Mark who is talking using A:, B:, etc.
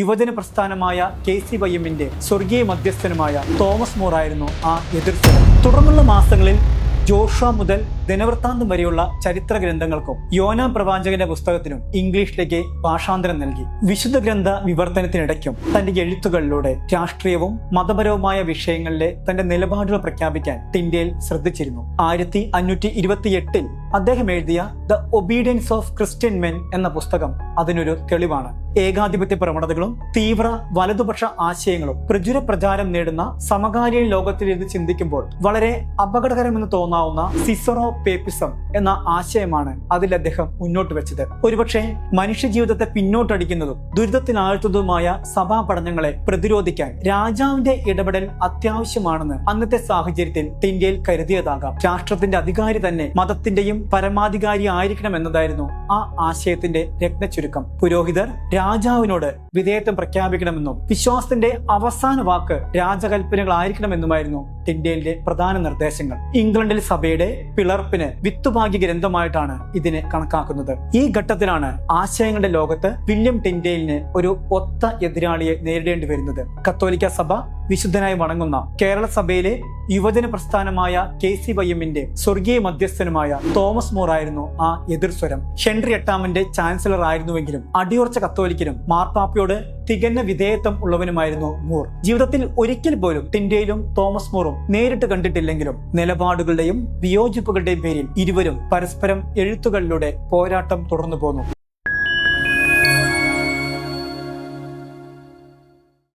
A: യുവജന പ്രസ്ഥാനമായ K C Y എമ്മിന്റെ സ്വർഗീയ മധ്യസ്ഥനുമായ തോമസ് മോറായിരുന്നു ആ എതിർത്തത് തുടർന്നുള്ള മാസങ്ങളിൽ ജോഷ മുതൽ ദിനവൃത്താന്തം വരെയുള്ള ചരിത്ര ഗ്രന്ഥങ്ങൾക്കും യോന പ്രവാചകന്റെ പുസ്തകത്തിനും ഇംഗ്ലീഷിലേക്ക് ഭാഷാന്തരം നൽകി. വിശുദ്ധ ഗ്രന്ഥ വിവർത്തനത്തിനിടയ്ക്കും തന്റെ എഴുത്തുകളിലൂടെ രാഷ്ട്രീയവും മതപരവുമായ വിഷയങ്ങളിലെ തന്റെ നിലപാടുകൾ പ്രഖ്യാപിക്കാൻ ടിൻഡേൽ ശ്രദ്ധിച്ചിരുന്നു. ആയിരത്തി അഞ്ഞൂറ്റി ഇരുപത്തിയെട്ടിൽ അദ്ദേഹം എഴുതിയ the obedience of Christian men എന്ന പുസ്തകം അതിനൊരു തെളിവാണ്. ഏകാധിപത്യ പ്രവണതകളും തീവ്ര വലതുപക്ഷ ആശയങ്ങളും പ്രചുര പ്രചാരം നേടുന്ന സമകാലീന ലോകത്തിൽ ഇത് ചിന്തിക്കുമ്പോൾ വളരെ അപകടകരമെന്ന് തോന്നാവുന്ന സിസറോ പേപ്പിസം എന്ന ആശയമാണ് അതിൽ അദ്ദേഹം മുന്നോട്ട് വെച്ചത്. ഒരുപക്ഷെ മനുഷ്യജീവിതത്തെ പിന്നോട്ടടിക്കുന്നതും ദുരിതത്തിനാഴ്ത്തുന്നതുമായ സഭാ പഠനങ്ങളെ പ്രതിരോധിക്കാൻ രാജാവിന്റെ ഇടപെടൽ അത്യാവശ്യമാണെന്ന് അന്നത്തെ സാഹചര്യത്തിൽ ഇന്ത്യയിൽ കരുതിയതാകാം. രാഷ്ട്രത്തിന്റെ അധികാരി തന്നെ മതത്തിന്റെയും പരമാധികാരി ആയിരിക്കണം എന്നതായിരുന്നു ആ ആശയത്തിന്റെ രത്നചുരുക്കം പുരോഹിതർ രാജാവിനോട് വിധേയത്വം പ്രഖ്യാപിക്കണമെന്നും വിശ്വാസത്തിന്റെ അവസാന വാക്ക് രാജകൽപ്പനകളായിരിക്കണമെന്നുമായിരുന്നു ടിൻഡേലിന്റെ പ്രധാന നിർദ്ദേശങ്ങൾ. ഇംഗ്ലണ്ടിൽ സഭയുടെ പിളർപ്പിന് വിത്തുഭാഗ്യ ഗ്രന്ഥമായിട്ടാണ് ഇതിനെ കണക്കാക്കുന്നത്. ഈ ഘട്ടത്തിലാണ് ആശയങ്ങളുടെ ലോകത്ത് വില്യം ടിൻഡേലിന് ഒരു ഒത്ത എതിരാളിയെ നേരിടേണ്ടി വരുന്നത്. കത്തോലിക്ക സഭ വിശുദ്ധനായി വണങ്ങുന്ന കേരള സഭയിലെ യുവജന പ്രസ്ഥാനമായ കെ സി വൈ എമ്മിന്റെ സ്വർഗീയ മധ്യസ്ഥനുമായ തോമസ് മോർ ആയിരുന്നു ആ എതിർസ്വരം. ഹെൻറി എട്ടാമന്റെ ചാൻസലർ ആയിരുന്നുവെങ്കിലും അടിയുറച്ച കത്തോലിക്കനും മാർപ്പാപ്പയോട് തികഞ്ഞ വിധേയത്വം ഉള്ളവനുമായിരുന്നു മൂർ. ജീവിതത്തിൽ ഒരിക്കൽ പോലും ടിൻഡേലും തോമസ് മൂറും നേരിട്ട് കണ്ടിട്ടില്ലെങ്കിലും നിലപാടുകളുടെയും വിയോജിപ്പുകളുടെയും പേരിൽ ഇരുവരും പരസ്പരം എഴുത്തുകളിലൂടെ പോരാട്ടം തുടർന്നു പോന്നു.